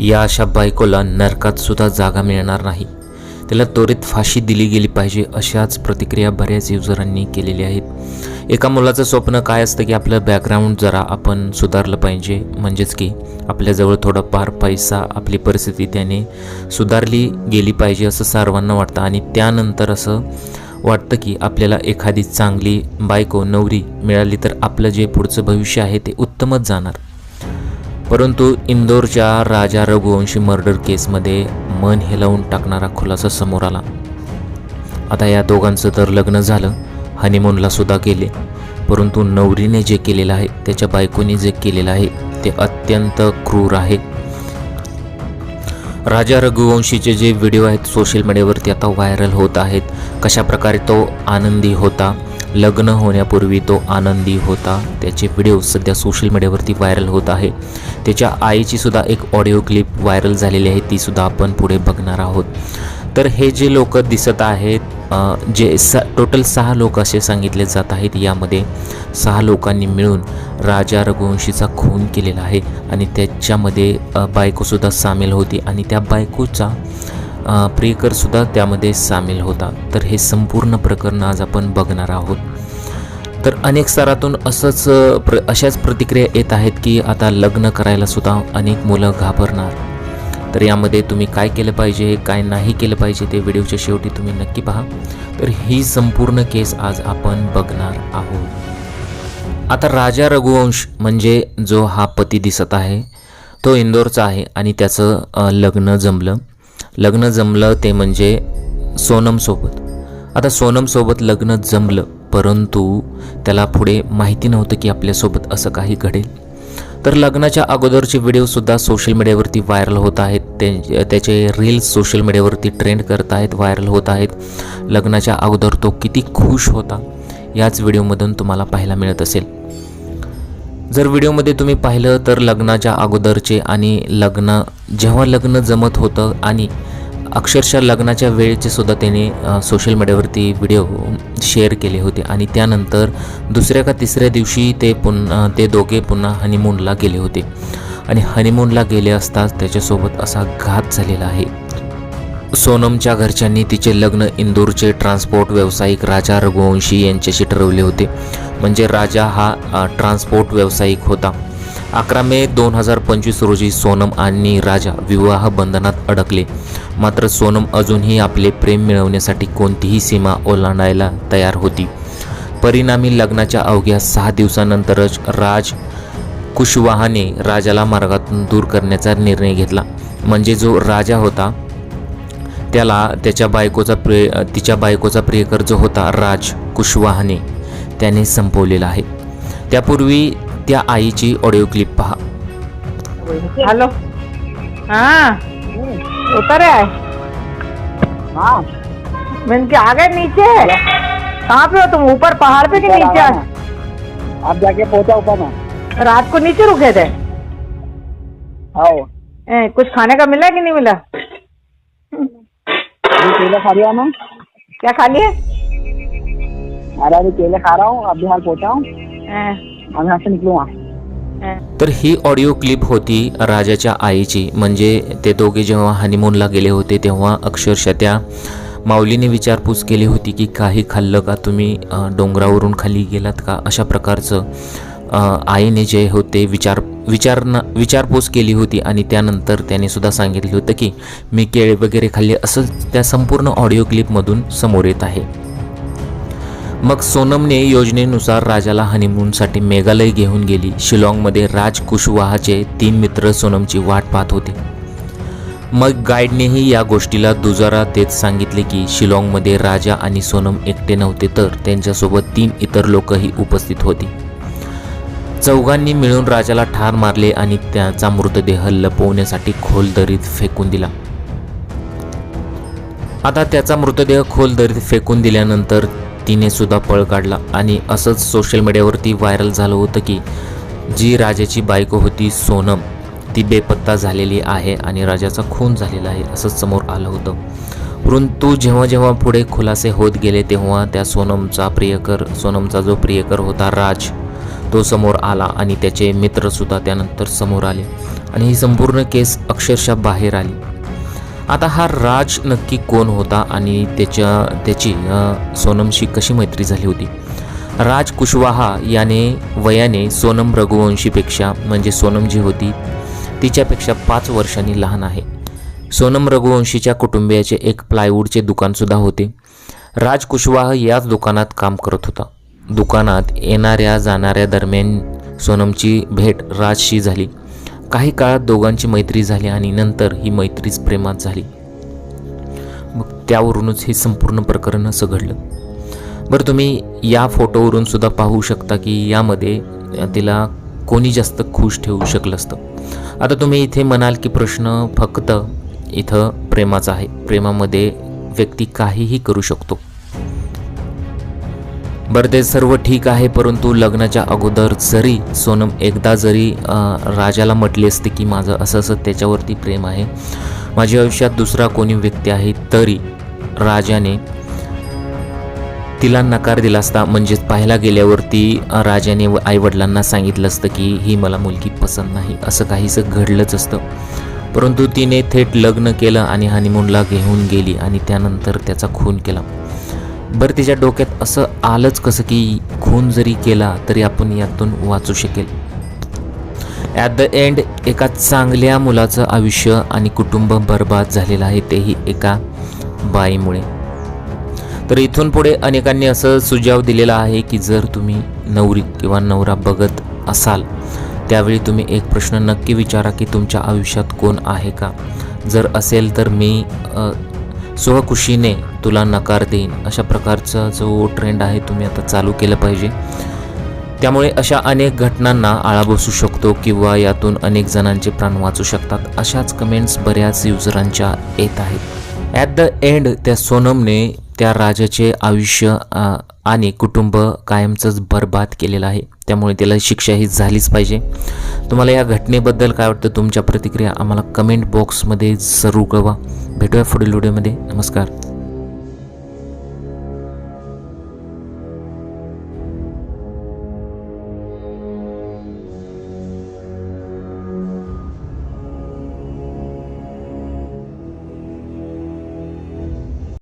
या अशा बायकोला नरकात सुद्धा जागा मिळणार नाही. त्याला त्वरित फाशी दिली गेली पाहिजे अशाच प्रतिक्रिया बऱ्याच युजरांनी केलेल्या आहेत. एका मुलाचं स्वप्न काय असतं की आपलं बॅकग्राऊंड जरा आपण सुधारलं पाहिजे. म्हणजेच की आपल्याजवळ थोडाफार पैसा आपली परिस्थिती त्याने सुधारली गेली पाहिजे असं सर्वांना वाटतं. आणि त्यानंतर असं वाटतं की आपल्याला एखादी चांगली बायको नवरी मिळाली तर आपलं जे पुढचं भविष्य आहे ते उत्तमच जाणार. परंतु इंदोरच्या राजा रघुवंशी मर्डर केसमध्ये मन हेलावून टाकणारा खुलासा समोर आला. आता या दोघांचं तर लग्न झालं हनीमूनला सुद्धा गेले. परंतु नवरीने जे केलेलं आहे त्याच्या बायकोने जे केलेलं आहे ते अत्यंत क्रूर आहे. राजा रघुवंशीचे जे व्हिडिओ आहेत सोशल मीडियावरती आता व्हायरल होत आहेत. कशा प्रकारे तो आनंदी होता लग्न होण्यापूर्वी तो आनंदी होता. त्याचे व्हिडिओ सध्या सोशल मीडियावरती व्हायरल होत आहे. त्याच्या आईची सुद्धा एक ऑडिओ क्लिप व्हायरल झालेली आहे. ती सुद्धा आपण पुढे बघणार आहोत. तर हे जे लोक दिसत आहेत जे स टोटल सहा लोक असे सांगितले जात आहेत यामध्ये सहा लोकांनी मिळून राजा रघुवंशीचा खून केलेला आहे. आणि त्याच्यामध्ये बायकोसुद्धा सामील होती. आणि त्या बायकोचा प्रियकरसुद्धा त्यामध्ये सामील होता. तर हे संपूर्ण प्रकरण आज आपण बघणार आहोत. तर अनेक स्तरातून असंच प्र अशाच प्रतिक्रिया येत आहेत की आता लग्न करायलासुद्धा अनेक मुलं घाबरणार. तर यामध्ये तुम्ही काय केलं पाहिजे काय नाही केलं पाहिजे ते व्हिडिओच्या शेवटी तुम्ही नक्की पहा. तर ही संपूर्ण केस आज आपण बघणार आहोत. आता राजा रघुवंश म्हणजे जो हा पती दिसत आहे तो इंदोरचा आहे आणि त्याचं लग्न जमलं. लग्न जमलं ते म्हणजे सोनमसोबत आता सोनमसोबत लग्न जमलं परंतु त्याला पुढे माहिती नव्हतं की आपल्यासोबत असं काही घडेल. तर लग्नाच्या अगोदरचे व्हिडिओसुद्धा सोशल मीडियावरती व्हायरल होत आहेत. ते त्याचे रील्स सोशल मीडियावरती ट्रेंड करत आहेत व्हायरल होत आहेत. लग्नाच्या अगोदर तो किती खुश होता याच व्हिडिओमधून तुम्हाला पाहायला मिळत असेल. जर व्हिडिओमध्ये तुम्ही पाहिलं तर लग्नाच्या अगोदरचे आणि लग्न जेव्हा लग्न जमत होतं आणि अक्षरशः लग्नाच्या वेळेचे सुद्धा त्याने सोशल मीडियावरती व्हिडिओ शेअर केले होते आणि त्यानंतर दुसऱ्या का तिसऱ्या दिवशी ते पुन्हा ते दोघे पुन्हा हनीमूनला गेले होते. आणि हनीमूनला गेले असताच त्याच्यासोबत असा घात झालेला आहे. सोनमच्या घरच्यांनी तिचे लग्न इंदूरचे ट्रान्सपोर्ट व्यावसायिक राजा रघुवंशी यांच्याशी ठरवले होते. म्हणजे राजा हा ट्रान्सपोर्ट व्यावसायिक होता. अकरा मे दोन हजार पंचवीस रोजी सोनम आणि राजा विवाह बंधनात अडकले. मात्र सोनम अजूनही आपले प्रेम मिळवण्यासाठी कोणतीही सीमा ओलांडायला तयार होती. परिणामी लग्नाच्या अवघ्या सहा दिवसानंतरच राज कुशवाहाने राजाला मार्गातून दूर करण्याचा निर्णय घेतला. म्हणजे जो राजा होता त्याला त्याच्या बायकोचा प्रिय तिच्या बायकोचा प्रियकर जो होता राज कुशवाहाने. त्याने संपवलेला आहे. त्यापूर्वी त्या आईची ऑडिओ क्लिप पहा. हेलो. हाँ. उतर है हाँ. मैंने कि आ गए नीचे. कहाँ पे हो तुम? ऊपर पहाड़ पे कि नीचे? आप जाके पहुँचा ऊपर में. रात को नीचे रुके थे? आओ. ए, कुछ खाने का मिला कि नहीं मिला? खा रहा मैं क्या खा लिए अरे अभी केले खा रहा हूँ अभी हाल पहुंचा हूँ ए, अब यहाँ से निकलूंगा तर ही ऑडिओ क्लिप होती राजाच्या आईची म्हणजे ते दोघे जेव्हा हनीमूनला गेले होते तेव्हा अक्षरशः त्या माऊलीने विचारपूस केली होती की काही खाल्लं का? तुम्ही डोंगरावरून खाली गेलात का? अशा प्रकारचं आईने जे होते विचार विचारणा विचारपूस केली होती आणि त्यानंतर त्याने सुद्धा सांगितलं होतं की मी केळे वगैरे खाल्ले असं त्या संपूर्ण ऑडिओ क्लिपमधून समोर येत आहे. मग सोनमने योजनेनुसार राजाला हनीमूनसाठी मेघालय घेऊन गेली. शिलाँगमध्ये राज कुशवाहाचे तीन मित्र सोनमची वाट पाहत होते. मग गाईडनेही या गोष्टीला दुजारा देत सांगितले की शिलाँगमध्ये राजा आणि सोनम एकटे नव्हते तर त्यांच्यासोबत तीन इतर लोकही उपस्थित होती. चौघांनी मिळून राजाला ठार मारले आणि त्याचा मृतदेह लपवण्यासाठी खोल दरीत फेकून दिला. आता त्याचा मृतदेह खोल दरीत फेकून दिल्यानंतर तिने सुद्धा पळ काढला आणि असंच सोशल मीडियावरती व्हायरल झालं होतं की जी राजाची बायको होती सोनम ती बेपत्ता झालेली आहे आणि राजाचा खून झालेला आहे असंच समोर आलं होतं. परंतु जेव्हा जेव्हा पुढे खुलासे होत गेले तेव्हा त्या सोनमचा प्रियकर सोनमचा जो प्रियकर होता राज तो समोर आला आणि त्याचे मित्रसुद्धा त्यानंतर समोर आले. आणि ही संपूर्ण केस अक्षरशः बाहेर आली. आता हा राज नक्की कोण होता आणि त्याच्या त्याची सोनमशी कशी मैत्री झाली होती? राज कुशवाहा याने वयाने सोनम रघुवंशीपेक्षा म्हणजे सोनम जी होती तिच्यापेक्षा पाच वर्षांनी लहान आहे. सोनम रघुवंशीच्या कुटुंबियाचे एक प्लायवूडचे दुकानसुद्धा होते. राज कुशवाह याच दुकानात काम करत होता. दुकानात येणाऱ्या जाणाऱ्या दरम्यान सोनमची भेट राजशी झाली. काही काळात दोघांची मैत्री झाली आणि नंतर ही मैत्रीच प्रेमात झाली. मग त्यावरूनच हे संपूर्ण प्रकरण असं घडलं. बरं तुम्ही या फोटोवरून सुद्धा पाहू शकता की यामध्ये तिला कोणी जास्त खुश ठेवू शकलं असतं. आता तुम्ही इथे म्हणाल की प्रश्न फक्त इथं प्रेमाचा आहे. प्रेमामध्ये व्यक्ती काहीही करू शकतो. बरं ते सर्व ठीक आहे परंतु लग्नाच्या अगोदर जरी सोनम एकदा जरी राजाला म्हटली असते की माझं असं असं त्याच्यावरती प्रेम आहे माझ्या आयुष्यात दुसरा कोणी व्यक्ती आहे तरी राजाने तिला नकार दिला असता म्हणजेच पाहायला गेल्यावरती राजाने व आईवडिलांना सांगितलं असतं की ही मला मुलगी पसंत नाही. असं काहीसं घडलंच असतं. परंतु तिने थेट लग्न केलं आणि हनीमूनला घेऊन गेली आणि त्यानंतर त्याचा खून केला. बरं तिच्या डोक्यात असं आलंच कसं की खून जरी केला तरी आपण यातून वाचू शकेल. ॲट द एंड एका चांगल्या मुलाचं आयुष्य आणि कुटुंब बर्बाद झालेलं आहे तेही एका बाईमुळे. तर इथून पुढे अनेकांनी असं सुझाव दिलेला आहे की जर तुम्ही नवरी किंवा नवरा बघत असाल त्यावेळी तुम्ही एक प्रश्न नक्की विचारा की तुमच्या आयुष्यात कोण आहे का? जर असेल तर मी स्वखुशीने तुला नकार देईन. अशा प्रकारचा जो ट्रेंड आहे तुम्ही आता चालू केलं पाहिजे. त्यामुळे अशा अनेक घटनांना आळा बसू शकतो किंवा यातून अनेक जणांचे प्राण वाचू शकतात. अशाच कमेंट्स बऱ्याच युजरांच्या येत आहेत. ॲट द एंड त्या सोनमने त्या राजाचे आयुष्य आणि कुटुंब कायमचंच बर्बाद केलेलं आहे. त्यामुळे त्याला शिक्षा ही झालीच पाहिजे. तुम्हाला या घटनेबद्दल काय वाटतं? तुमच्या प्रतिक्रिया आम्हाला कमेंट बॉक्समध्ये जरूर कळवा. भेटूया पुढील व्हिडिओमध्ये नमस्कार.